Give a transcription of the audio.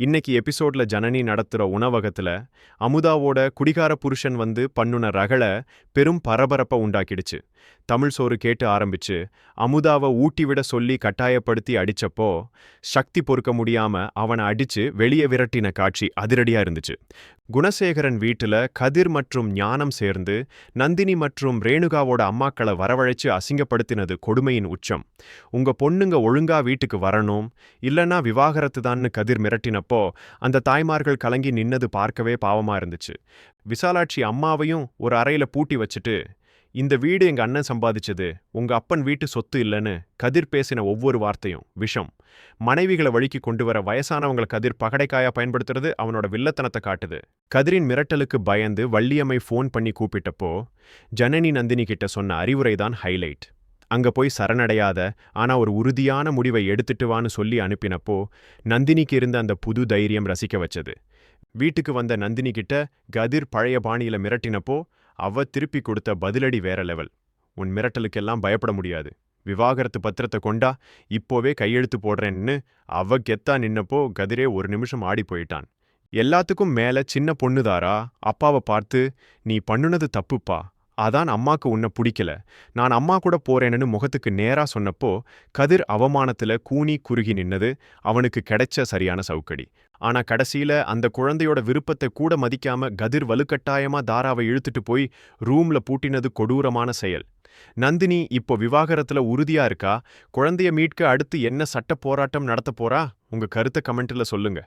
இன்னைக்கு எபிசோட்ல ஜனனி நடத்துற உணவகத்துல அமுதாவோட குடிகார புருஷன் வந்து பண்ணுன ரகள பெரும் பரபரப்பை உண்டாக்கிடுச்சு. தமிழ் சோறு கேட்டு ஆரம்பிச்சு அமுதாவை ஊட்டி விட சொல்லி கட்டாயப்படுத்தி அடிச்சப்போ சக்தி பொறுக்க முடியாம அவனை அடிச்சு வெளியே விரட்டின காட்சி அதிரடியா இருந்துச்சு. குணசேகரன் வீட்டுல கதிர் மற்றும் ஞானம் சேர்ந்து நந்தினி மற்றும் ரேணுகாவோட அம்மாக்களை வரவழைச்சு அசிங்கப்படுத்தினது கொடுமையின் உச்சம். உங்க பொண்ணுங்க ஒழுங்கா வீட்டுக்கு வரணும் இல்லனா விவாகரத்து தான்னு கதிர் மிரட்டினப்போ அந்த தாய்மார்கள் கலங்கி நின்னது பார்க்கவே பாவமா இருந்துச்சு. விசாலாட்சி அம்மாவையும் ஒரு அறையில பூட்டி வச்சுட்டு இந்த வீடு எங்க அண்ணன் சம்பாதிச்சது உங்க அப்பன் வீட்டு சொத்து இல்லைன்னு கதிர் பேசின ஒவ்வொரு வார்த்தையும் விஷம். மனைவிகளை வழிக்கு கொண்டு வர வயசானவங்கள கதிர் பகடைக்காயா பயன்படுத்துறது அவனோட வில்லத்தனத்தை காட்டுது. கதிரின் மிரட்டலுக்கு பயந்து வள்ளியம்மை ஃபோன் பண்ணி கூப்பிட்டப்போ ஜனனி நந்தினி கிட்ட சொன்ன அறிவுரை தான் ஹைலைட். அங்க போய் சரணடையாத ஆனா ஒரு உறுதியான முடிவை எடுத்துட்டு வான்னு சொல்லி அனுப்பினப்போ நந்தினிக்கு இருந்த அந்த புது தைரியம் ரசிக்க வச்சது. வீட்டுக்கு வந்த நந்தினி கிட்ட கதிர் பழைய பாணியில மிரட்டினப்போ அவ திருப்பி கொடுத்த பதிலடி வேற லெவல் உன் மிரட்டலுக்கெல்லாம் பயப்பட முடியாது. விவாகரத்து பத்திரத்தை கொண்டா இப்போவே கையெழுத்து போடுறேன்னு அவ கெத்தா நின்னப்போ கதிரே ஒரு நிமிஷம் ஆடி போயிட்டான். எல்லாத்துக்கும் மேல சின்ன பொண்ணுதாரா? அப்பாவை பார்த்து நீ பண்ணுனது தப்புப்பா. அதான் அம்மாக்கு உன்னை பிடிக்கல. நான் அம்மா கூட போறேன்னு முகத்துக்கு நேரா சொன்னப்போ கதிர் அவமானத்துல கூனி குறுகி நின்னது அவனுக்கு கிடைச்ச சரியான சவுக்கடி. ஆனா கடைசியில அந்த குழந்தையோட விருப்பத்தை கூட மதிக்காம கதிர் வலுக்கட்டாயமா தாராவை இழுத்துட்டு போய் ரூம்ல பூட்டினது கொடூரமான செயல். நந்தினி இப்போ விவாகரத்துல உறுதியா இருக்கா? குழந்தைய மீட்க அடுத்து என்ன சட்ட போராட்டம் நடத்த போறா? உங்க கருத்தை கமெண்ட்ல சொல்லுங்க.